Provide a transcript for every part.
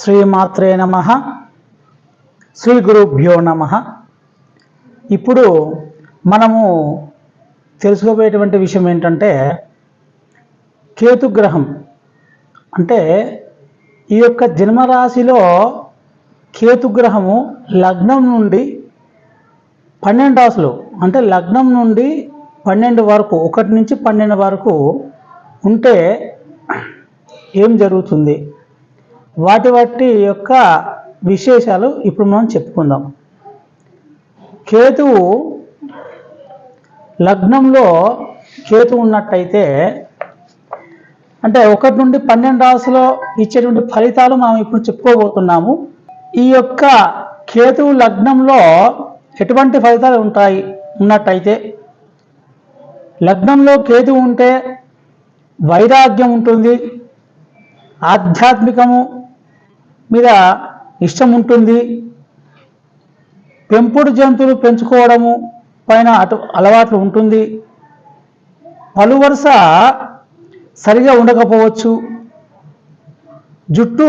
శ్రీమాత్రే నమ. శ్రీ గురుభ్యో నమ. ఇప్పుడు మనము తెలుసుకోబోయేటువంటి విషయం ఏంటంటే కేతుగ్రహం. అంటే ఈ యొక్క జన్మరాశిలో కేతుగ్రహము లగ్నం నుండి పన్నెండు రాశులు అంటే లగ్నం నుండి పన్నెండు వరకు ఒకటి నుంచి పన్నెండు వరకు ఉంటే ఏం జరుగుతుంది? వాటి వాటి యొక్క విశేషాలు ఇప్పుడు మనం చెప్పుకుందాం. కేతువు లగ్నంలో కేతు ఉన్నట్టయితే అంటే ఒకటి నుండి పన్నెండు రాసులో ఇచ్చేటువంటి ఫలితాలు మనం ఇప్పుడు చెప్పుకోబోతున్నాము. ఈ యొక్క కేతువు లగ్నంలో ఎటువంటి ఫలితాలు ఉంటాయి? ఉన్నట్టయితే లగ్నంలో కేతు ఉంటే వైరాగ్యం ఉంటుంది ఆధ్యాత్మికము మీద ఇష్టం ఉంటుంది. పెంపుడు జంతువులు పెంచుకోవడము పైన అటు అలవాట్లు ఉంటుంది. పలు వరుస సరిగా ఉండకపోవచ్చు. జుట్టు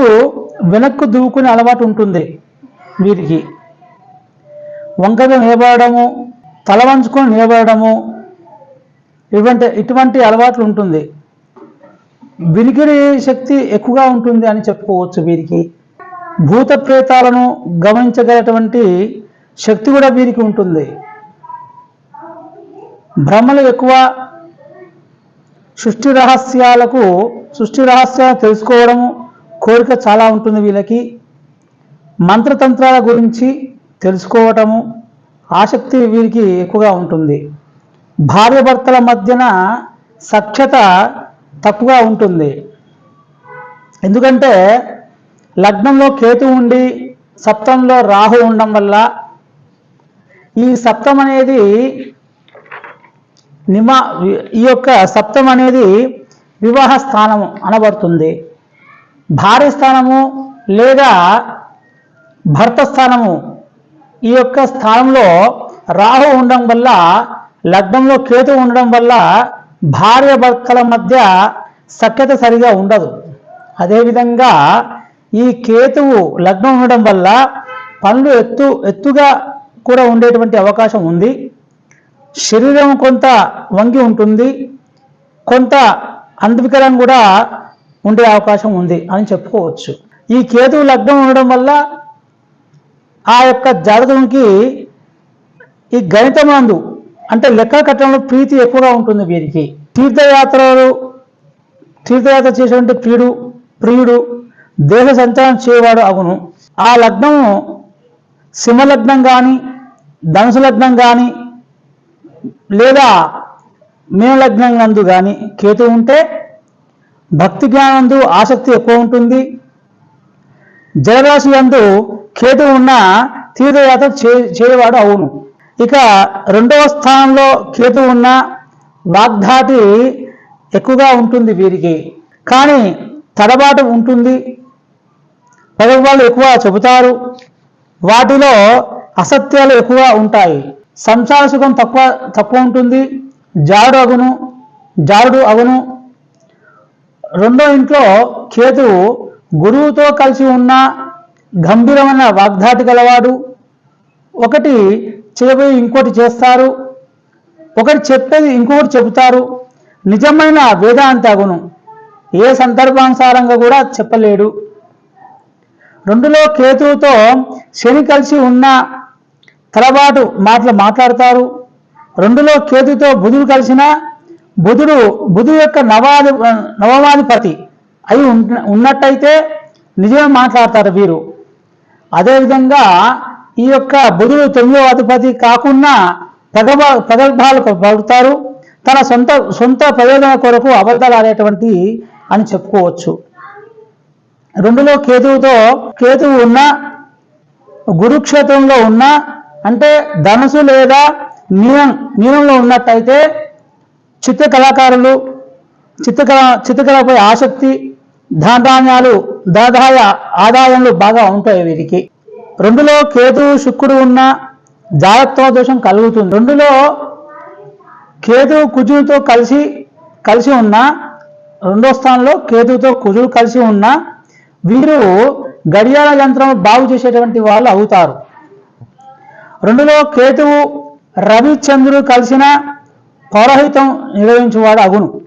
వెనక్కు దువ్వుకునే అలవాటు ఉంటుంది వీరికి వంకగా నిలబడము తల వంచుకొని నిలబడము ఇటువంటి ఇటువంటి అలవాట్లు ఉంటుంది. వినికిడి శక్తి ఎక్కువగా ఉంటుంది అని చెప్పుకోవచ్చు వీరికి భూత ప్రేతాలను గమనించగలటువంటి శక్తి కూడా వీరికి ఉంటుంది. భ్రమలు ఎక్కువ సృష్టి రహస్యాలకు సృష్టి రహస్యాలు తెలుసుకోవడము కోరిక చాలా ఉంటుంది వీళ్ళకి. మంత్రతంత్రాల గురించి తెలుసుకోవటము ఆసక్తి వీరికి ఎక్కువగా ఉంటుంది. భార్యభర్తల మధ్యన సఖ్యత తక్కువగా ఉంటుంది. ఎందుకంటే లగ్నంలో కేతు ఉండి సప్తంలో రాహు ఉండడం వల్ల ఈ సప్తం అనేది నిమా ఈ యొక్క సప్తం అనేది వివాహ స్థానము అనబడుతుంది. భార్య స్థానము లేదా భర్త స్థానము ఈ యొక్క స్థానంలో రాహు ఉండడం వల్ల లగ్నంలో కేతు ఉండడం వల్ల భార్య భర్తల మధ్య సఖ్యత సరిగా ఉండదు. అదేవిధంగా ఈ కేతువు లగ్నం ఉండడం వల్ల పనులు ఎత్తు ఎత్తుగా కూడా ఉండేటువంటి అవకాశం ఉంది. శరీరం కొంత వంగి ఉంటుంది. కొంత అంధవికరం కూడా ఉండే అవకాశం ఉంది అని చెప్పుకోవచ్చు. ఈ కేతువు లగ్నం ఉండడం వల్ల ఆ యొక్క జాతకంకి ఈ గణితమందు అంటే లెక్క కట్టడంలో ప్రీతి ఎక్కువగా ఉంటుంది వీరికి. తీర్థయాత్రలు తీర్థయాత్ర చేసేటువంటి ప్రియుడు ప్రియుడు దేహ సంచారం చేయవాడు అగును. ఆ లగ్నం సింహలగ్నం కానీ ధనుసు లగ్నం కానీ లేదా మీనలగ్నం నందు కానీ కేతు ఉంటే భక్తి జ్ఞానందు ఆసక్తి ఎక్కువ ఉంటుంది. జలరాశి యందు కేతు ఉన్న తీర్థయాత్ర చే చేయవాడు అవును. ఇక రెండవ స్థానంలో కేతు ఉన్న వాగ్ధాటి ఎక్కువగా ఉంటుంది వీరికి. కానీ తడబాటు ఉంటుంది. పదవి వాళ్ళు ఎక్కువ చెబుతారు. వాటిలో అసత్యాలు ఎక్కువ ఉంటాయి. సంసార సుఖం తక్కువ తక్కువ ఉంటుంది. జారుడు అగును జారుడు అగును. రెండో ఇంట్లో కేతువు గురువుతో కలిసి ఉన్న గంభీరమైన వాగ్దాటి గలవాడు. ఒకటి చేయబోయి ఇంకోటి చేస్తారు. ఒకటి చెప్పేది ఇంకొకటి చెబుతారు. నిజమైన వేదాంత అగును. ఏ సందర్భానుసారంగా కూడా చెప్పలేడు. రెండులో కేతువుతో శని కలిసి ఉన్న తలబాటు మాటలు మాట్లాడతారు. రెండులో కేతుతో బుధుడు కలిసిన బుధుడు బుధుడు యొక్క నవాది నవమాధిపతి అయి ఉన్నట్టయితే నిజమే మాట్లాడతారు వీరు. అదేవిధంగా ఈ యొక్క బుధుడు తొమ్మిదవ అధిపతి కాకుండా ప్రగభ ప్రగల్భాలు పలుకుతారు తన సొంత సొంత ప్రయోజన కొరకు అబద్ధాలు ఆడేటువంటి అని చెప్పుకోవచ్చు. రెండులో కేతువుతో కేతువు ఉన్న గురుక్షేత్రంలో ఉన్న అంటే ధనుసు లేదా మీనం మీనంలో ఉన్నట్టయితే చిత్ర కళాకారులు చిత్రకళ చిత్రకళపై ఆసక్తి ధాన్యాలు దాదాయ ఆదాయాలు బాగా ఉంటాయి వీరికి. రెండులో కేతు శుక్రుడు ఉన్న జాగ్రత్త దోషం కలుగుతుంది. రెండులో కేతు కుజుడితో కలిసి కలిసి ఉన్న రెండో స్థానంలో కేతుతో కుజుడు కలిసి ఉన్న వీరు గడియార యంత్రం బాగు చేసేటువంటి వాళ్ళు అవుతారు. రెండులో కేతువు రవిచంద్రుడు కలిసిన పౌరోహితం నిర్వహించేవాడు అగును.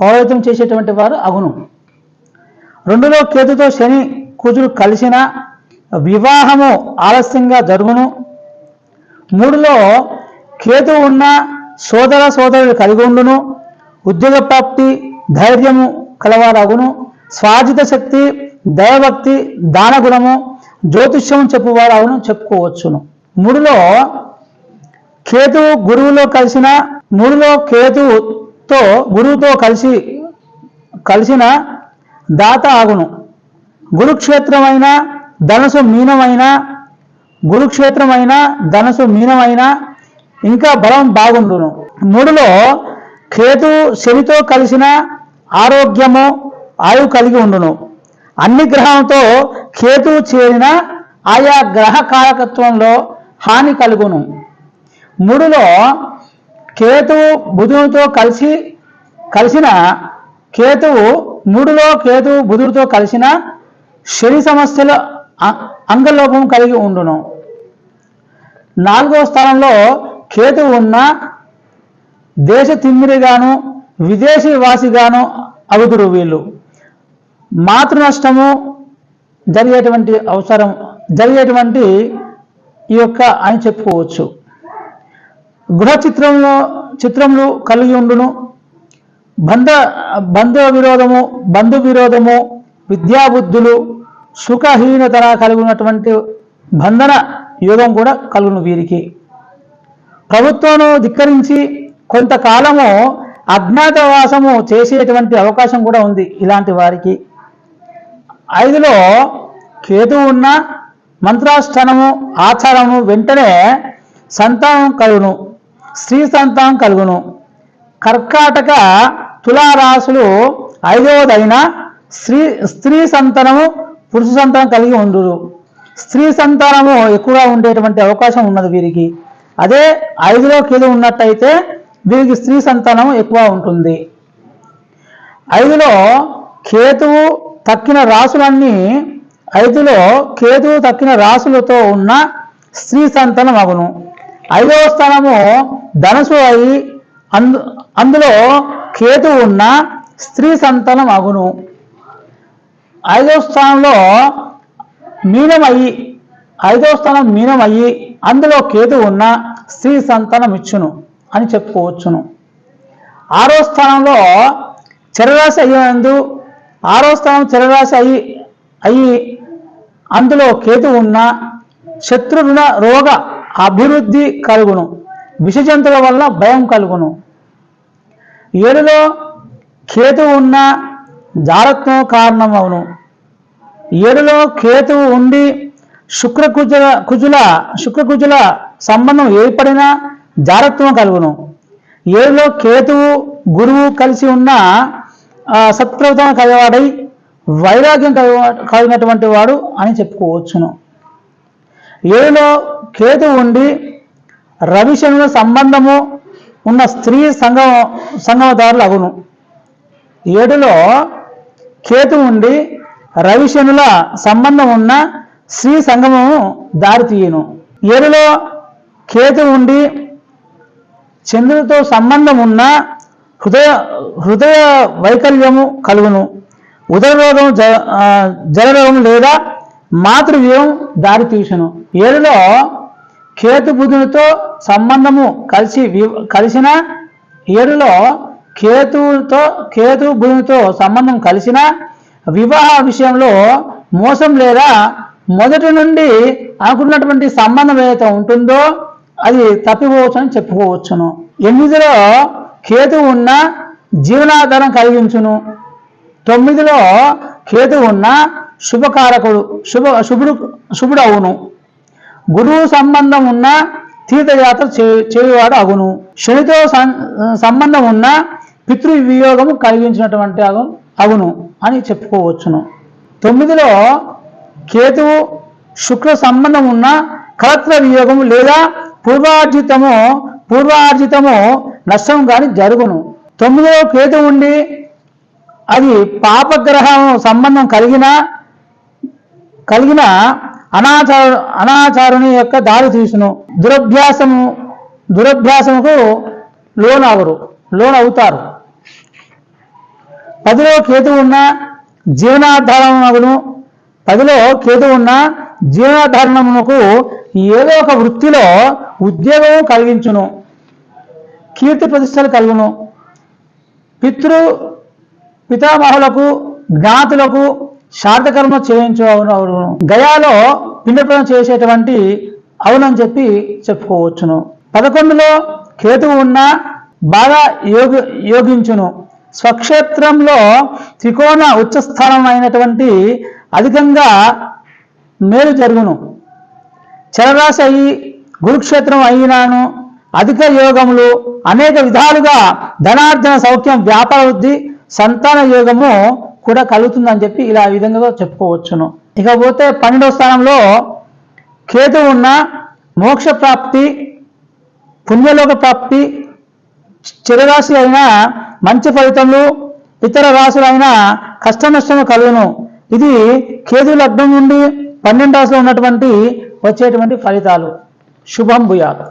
పౌరహితం చేసేటువంటి వారు అగును. రెండులో కేతుతో శని కూతురు కలిసిన వివాహము ఆలస్యంగా జరుగును. మూడులో కేతు ఉన్న సోదర సోదరుడు కలిగి ఉండును. ఉద్యోగ ప్రాప్తి ధైర్యము కలవారగును. స్వాజిత శక్తి దైవభక్తి దానగుణము జ్యోతిష్యం చెప్పువారు అవును చెప్పుకోవచ్చును. మూడులో కేతు గురువులో కలిసిన మూడులో కేతుతో గురువుతో కలిసి కలిసిన దాత ఆగును. గురుక్షేత్రమైన ధనసు మీనమైన గురుక్షేత్రమైన ధనసు మీనమైన ఇంకా బలం బాగుండును. మూడులో కేతు శనితో కలిసిన ఆరోగ్యము ఆయువు కలిగి ఉండును. అన్ని గ్రహంతో కేతు చేరిన ఆయా గ్రహ కారకత్వంలో హాని కలుగును. మూడులో కేతువు బుధునితో కలిసి కలిసిన కేతువు మూడులో కేతువు బుధుడితో కలిసిన శని సమస్యల అంగలోపం కలిగి ఉండును. నాలుగో స్థానంలో కేతువు ఉన్న దేశ తిమ్మిరిగాను విదేశీ వాసిగాను అవుదురు వీళ్ళు. మాతృ నష్టము జరిగేటువంటి అవసరం జరిగేటువంటి ఈ యొక్క అని చెప్పుకోవచ్చు. గృహ చిత్రంలో చిత్రములు కలిగి ఉండును. బంధ బంధు విరోధము బంధు విరోధము విద్యాబుద్ధులు సుఖహీనతన కలిగి ఉన్నటువంటి బంధన యోగం కూడా కలుగును వీరికి. ప్రభుత్వం ధిక్కరించి కొంతకాలము అజ్ఞాతవాసము చేసేటువంటి అవకాశం కూడా ఉంది ఇలాంటి వారికి. ఐదులో కేతు ఉన్న మంత్రాష్టనము ఆచారము వెంటనే సంతానం కలుగును స్త్రీ సంతానం కలుగును. కర్కాటక తులారాశులు ఐదవదైన స్త్రీ స్త్రీ సంతానము పురుష సంతానం కలిగి ఉండురు. స్త్రీ సంతానము ఎక్కువగా ఉండేటువంటి అవకాశం ఉన్నది వీరికి. అదే ఐదులో కేదు ఉన్నట్టయితే వీరికి స్త్రీ సంతానం ఎక్కువ ఉంటుంది. ఐదులో కేతువు తక్కిన రాసులన్నీ ఐదులో కేతువు తక్కిన రాసులతో ఉన్న స్త్రీ సంతానం అగును ఐదవ స్థానము ధనసు అయి అందు అందులో కేతు ఉన్న స్త్రీ సంతానం అగును ఐదవ స్థానంలో మీనం అయ్యి ఐదవ స్థానం మీనం అయ్యి అందులో కేతు ఉన్న స్త్రీ సంతానం ఇచ్చును అని చెప్పుకోవచ్చును. ఆరో స్థానంలో చరరాశి అయ్యేందు ఆరో స్థానం చరరాశి అయి అయ్యి అందులో కేతు ఉన్న శత్రువుల రోగ అభివృద్ధి కలుగును. విషజంతువుల వల్ల భయం కలుగును. ఏడులో కేతు ఉన్న జారత్వం కారణమవును. ఏడులో కేతువు ఉండి శుక్రకుజుల కుజుల శుక్రకుజుల సంబంధం ఏర్పడిన జారత్వం కలుగును. ఏడులో కేతువు గురువు కలిసి ఉన్న ఆ, సత్ప్రవర్తన కలివాడై వైరాగ్యం కలిగ- కలిగినటువంటి వాడు అని చెప్పుకోవచ్చును. ఏడులో కేతు ఉండి రవిశనుల సంబంధము ఉన్న స్త్రీ సంగమ సంగమదారులు అగును ఏడులో కేతు ఉండి రవిశనుల సంబంధం ఉన్న స్త్రీ సంగమము దారితీయను ఏడులో కేతు ఉండి చంద్రుడితో సంబంధం ఉన్న హృదయ హృదయ వైకల్యము కలుగును. ఉదరరోగం జ జలరోగం లేదా మాతృవ్యూహం దారితీసును ఏడులో కేతు బుధునితో సంబంధము కలిసి కలిసిన ఏడులో కేతుతో కేతు బుధునితో సంబంధం కలిసిన వివాహ విషయంలో మోసం లేదా మొదటి నుండి అనుకున్నటువంటి సంబంధం ఏదైతే ఉంటుందో అది తప్పిపోవచ్చు అని చెప్పుకోవచ్చును. ఎనిమిదిలో కేతు ఉన్న జీవనాధారం కలిగించును. తొమ్మిదిలో కేతు ఉన్న శుభకారకుడు శుభ శుభుడు శుభుడు అవును గురువు సంబంధం ఉన్న తీర్థయాత్ర చే- చేయువాడు అగును. శనితో సం- సంబంధం ఉన్న పితృ వియోగము కలిగించినటువంటి అగు అగును అని చెప్పుకోవచ్చును. తొమ్మిదిలో కేతువు శుక్ర సంబంధం ఉన్న కలత్వ వియోగము లేదా పూర్వార్జితము పూర్వార్జితము నష్టం కానీ జరుగును. తొమ్మిదిలో కేతు ఉండి అది పాపగ్రహం సంబంధం కలిగిన కలిగిన అనాచారు అనాచారుని యొక్క దారి తీసును. దురభ్యాసము దురభ్యాసముకు లోన్ అవరు లోన్ అవుతారు పదిలో కేతు ఉన్న జీవనాధారణమును పదిలో కేతు ఉన్న జీవనాధారణమునకు ఏదో ఒక వృత్తిలో ఉద్యోగం కలిగించును. కీర్తి ప్రతిష్టలు కలుగును. పితృ పితామహులకు జ్ఞాతులకు శాంతకర్మ చేయించు అవును అవును. గయాలో పిండప్రదం చేసేటువంటి అవునని చెప్పి చెప్పుకోవచ్చును. పదకొండులో కేతువు ఉన్న బాగా యోగి యోగించును. స్వక్షేత్రంలో త్రికోణ ఉచ్చస్థానం అయినటువంటి అధికంగా మేలు జరుగును. చరరాశి అయి గురుక్షేత్రం అయినాను. అధిక యోగములు అనేక విధాలుగా ధనార్జన సౌఖ్యం వ్యాపార వృద్ధి సంతాన యోగము కూడా కలుగుతుందని చెప్పి ఇలా విధంగా చెప్పుకోవచ్చును. ఇకపోతే పన్నెండవ స్థానంలో కేతు ఉన్న మోక్ష ప్రాప్తి పుణ్యలోక ప్రాప్తి చిరరాశి అయిన మంచి ఫలితములు ఇతర రాశులైన కష్ట నష్టము కలుగును. ఇది కేతు లగ్నం నుండి పన్నెండు రాశిలో ఉన్నటువంటి వచ్చేటువంటి ఫలితాలు. శుభం భూయాలు